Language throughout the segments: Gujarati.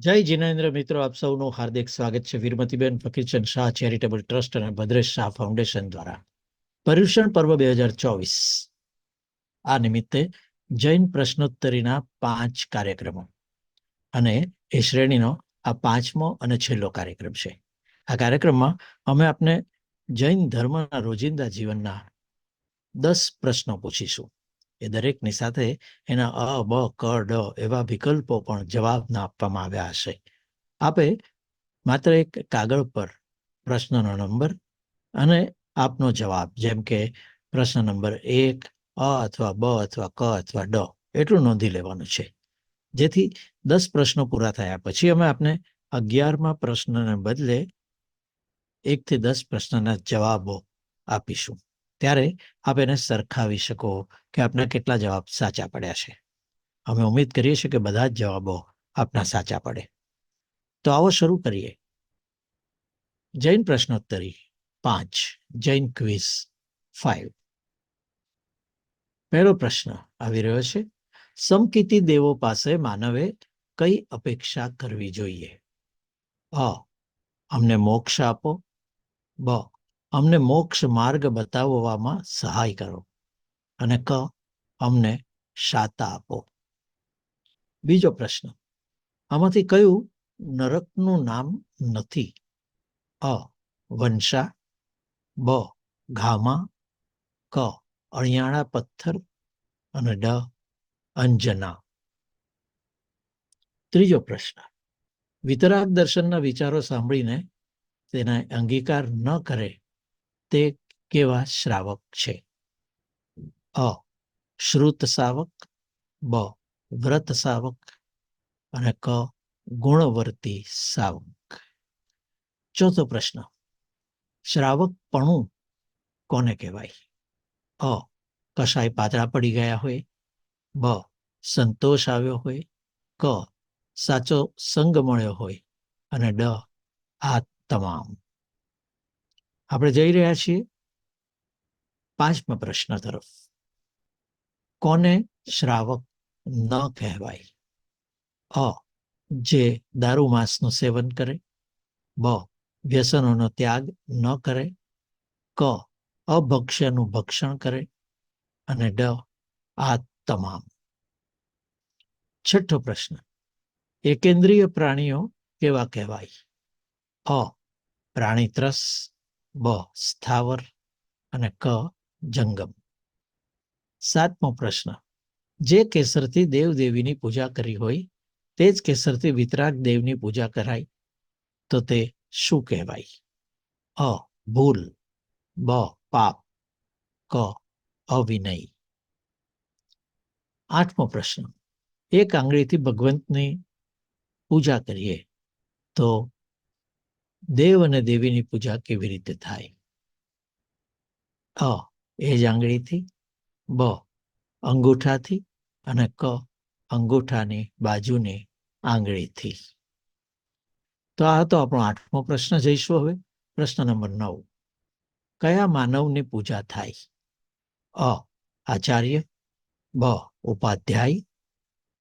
જય જીનેન્દ્ર મિત્રો, આપ સૌનું હાર્દિક સ્વાગત છે. વીરમતીબેન ફકીરચંદ શાહ ચેરિટેબલ ટ્રસ્ટ અને ભદ્રેશ શાહ ફાઉન્ડેશન દ્વારા. પર્યુષણ પર્વ બે હજાર ચોવીસ. આ નિમિત્તે જૈન પ્રશ્નોત્તરીના પાંચ કાર્યક્રમો. અને એ શ્રેણીનો આ પાંચમો અને છેલ્લો કાર્યક્રમ છે. આ કાર્યક્રમમાં અમે આપને જૈન ધર્મના રોજિંદા જીવનના દસ પ્રશ્નો પૂછીશું. એ દરેકની સાથે એના અ, બ, ક, ડ એવા વિકલ્પો પણ જવાબના આપવામાં આવ્યા હશે. આપે માત્ર એક કાગળ પર પ્રશ્નનો નંબર અને આપનો જવાબ, જેમ કે પ્રશ્ન નંબર એક, અ અથવા બ અથવા ક અથવા ડ, એટલું નોંધી લેવાનું છે. જેથી દસ પ્રશ્નો પૂરા થયા પછી અમે આપને અગિયારમાં પ્રશ્નને બદલે એકથી દસ પ્રશ્નના જવાબો આપીશું. ત્યારે આપ એને સરખાવી શકો કે આપના કેટલા જવાબ સાચા પડ્યા છે. અમે ઉમેદ કરીએ છીએ કે બધા જ જવાબો આપના સાચા પડે. તો આવો શરૂ કરીએ. જૈન પ્રશ્નોત્તરી પાંચ, જૈન ક્વિઝ ફાઇવ. પહેલો પ્રશ્ન આવી રહ્યો છે. સમકીતી દેવો પાસે માનવે કઈ અપેક્ષા કરવી જોઈએ? અ, અમને મોક્ષ આપો. બ અમને મોક્ષ માર્ગ બતાવવામાં સહાય કરો અને ક, અમને શાતા આપો. બીજો પ્રશ્ન. આમાંથી કયું નરકનું નામ નથી? અ, વંશા, બ, ઘામા, ક અણિયાળા પથ્થર અને ડ, અંજના. ત્રીજો પ્રશ્ન. વિતરાગ દર્શનના વિચારો સાંભળીને તેના અંગીકાર ન કરે તે કેવા શ્રાવક છે? અ. શ્રુત શ્રાવક, બ. વ્રત સાવક અને ક. ગુણવર્તી સાવક ચોથો પ્રશ્ન. શ્રાવક પણું કોને કહેવાય? અ. કશાય પાતળા પડી ગયા હોય. બ. સંતોષ આવ્યો હોય. ક. સાચો સંગ મળ્યો હોય. અને ડ. આ તમામ. આપણે જઈ રહ્યા છીએ પાંચમા પ્રશ્ન તરફ. કોને શ્રાવક ન કહેવાય? અ, જે દારૂ માંસનું સેવન કરે. બ, વ્યસનોનો ત્યાગ ન કરે. ક, અભક્ષ્યનું ભક્ષણ કરે. અને ડ, આ તમામ. છઠ્ઠો પ્રશ્ન. એકેન્દ્રીય પ્રાણીઓ કેવા કહેવાય? અ પ્રાણીત્રસ બ, સ્થાવર અને ક, જંગમ. સાતમો પ્રશ્ન. જે કેસરથી દેવદેવીની પૂજા કરી હોય, તે જ કેસરથી વિતરાગ દેવની પૂજા કરાય. તો તે શું કહેવાય? અ, ભૂલ. બ, પાપ. ક, અવિનય. આઠમો પ્રશ્ન. એક આંગળીથી ભગવંતની પૂજા કરીએ. તો દેવ અને દેવીની પૂજા કેવી રીતે થાય? અ, એ જ આંગળીથી, બ, અંગૂઠાથી અને ક, અંગૂઠાની બાજુની આંગળીથી. તો આ હતો આપણો આઠમો પ્રશ્ન જઈશું હવે. પ્રશ્ન નંબર નવ. કયા માનવની પૂજા થાય? અ, આચાર્ય, બ, ઉપાધ્યાય,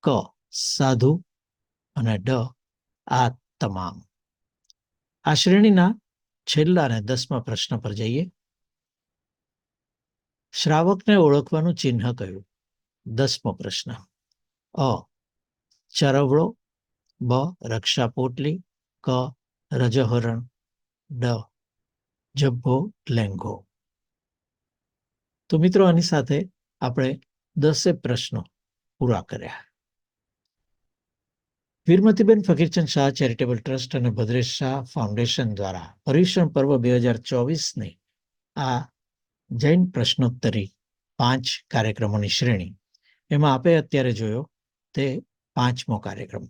ક, સાધુ અને ડ, આ તમામ. આ શ્રેણીના છેલ્લા અને દસમા પ્રશ્ન પર જઈએ. શ્રાવકને ઓળખવાનું ચિહ્ન કયું? દસમો પ્રશ્ન. અ. ચરવડો બ. રક્ષા પોટલી ક. રજહરણ. ડ. જબ્ભો લેંઘો. તો મિત્રો, આની સાથે આપણે દસે પ્રશ્નો પૂરા કર્યા. વીરમતીબેન ફકીરચંદ શાહ ચેરિટેબલ ટ્રસ્ટ અને ભદ્રેશ શાહ ફાઉન્ડેશન દ્વારા પર્યુષણ પર્વ બે હજાર ચોવીસની આ જૈન પ્રશ્નોત્તરી પાંચ કાર્યક્રમોની શ્રેણી. એમાં આપે અત્યારે જોયો તે પાંચમો કાર્યક્રમ.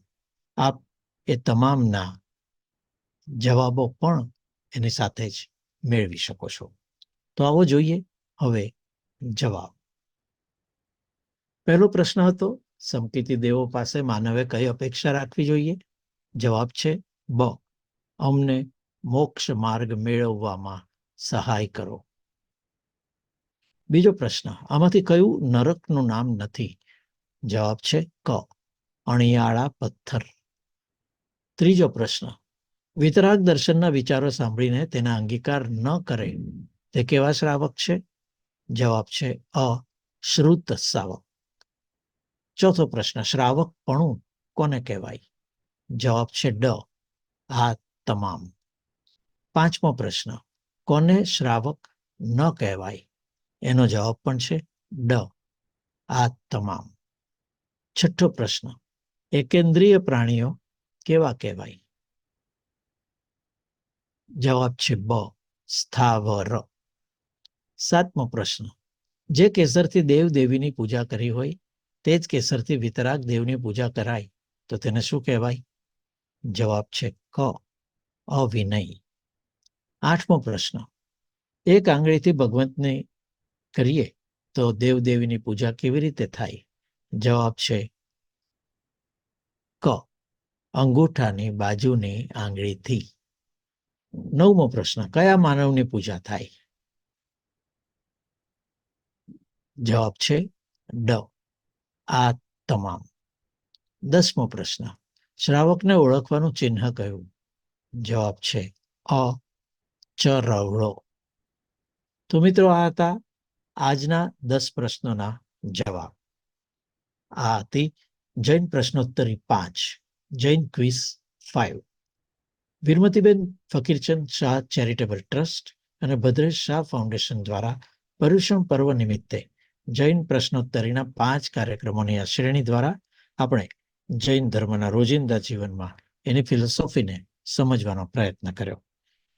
આપ એ તમામના જવાબો પણ એની સાથે જ મેળવી શકો છો. તો આવો જોઈએ, હવે જવાબ. પહેલો પ્રશ્ન હતો સમકીતી દેવો પાસે માનવે કઈ અપેક્ષા રાખવી જોઈએ? જવાબ છે, બ. અમને મોક્ષ માર્ગ મેળવવામાં સહાય કરો. બીજો પ્રશ્ન, આમાંથી કયું નરકનું નામ નથી? જવાબ છે, ક. અણિયાળા પથ્થર. ત્રીજો પ્રશ્ન, વિતરાગ દર્શનના વિચારો સાંભળીને તેના અંગીકાર ન કરે, તે કેવા શ્રાવક છે? જવાબ છે, અ. શ્રુત શ્રાવક. ચોથો પ્રશ્ન શ્રાવકપણું કોને કહેવાય? જવાબ છે ડ. આ તમામ. પાંચમો પ્રશ્ન, કોને શ્રાવક ન કહેવાય? એનો જવાબ પણ છે ડ. આ તમામ. છઠ્ઠો પ્રશ્ન, એકેન્દ્રીય પ્રાણીઓ કેવા કહેવાય? જવાબ છે બ, સ્થાવર. સાતમો પ્રશ્ન, જે કેસરથી દેવ દેવીની પૂજા કરી હોય તે જ કેસરથી વિતરાગ દેવની પૂજા કરાય તો તેને શું કહેવાય? જવાબ છે ક. અવિનય. આઠમો પ્રશ્ન. એક આંગળીથી ભગવંતને કરીએ તો દેવ દેવીની પૂજા કેવી રીતે થાય? જવાબ છે ક. અંગૂઠાની બાજુની આંગળીથી. નવમો પ્રશ્ન. કયા માનવની પૂજા થાય? જવાબ છે ડ. આ તમામ. દસમો પ્રશ્ન. શ્રાવકને ઓળખવાનું ચિહ્ન કયું જવાબ છે અ. ચરવડો તો મિત્રો આ હતા આજના દસ પ્રશ્નોના જવાબ. આ હતી જૈન પ્રશ્નોત્તરી પાંચ, Jain quiz five Viramatiben Fakirchand Shah charitable trust અને ભદ્રેશ શાહ ફાઉન્ડેશન દ્વારા પર્યુષણ પર્વ નિમિત્તે જૈન પ્રશ્નોત્તરીના પાંચ કાર્યક્રમોની આ શ્રેણી દ્વારા આપણે જૈન ધર્મના રોજિંદા જીવનમાં એની ફિલોસોફીને સમજવાનો પ્રયત્ન કર્યો.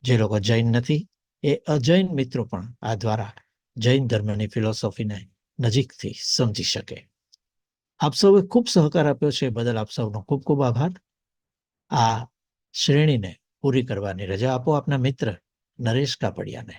જે લોકો જૈન નથી, એ અજૈન મિત્રો પણ આ દ્વારા જૈન ધર્મની ફિલોસોફીને નજીકથી સમજી શકે. આપ સૌએ ખૂબ સહકાર આપ્યો છે બદલ આપ સૌનો ખૂબ ખૂબ આભાર. આ શ્રેણીને પૂરી કરવાની રજા આપો આપના મિત્ર નરેશ કાપડિયાને.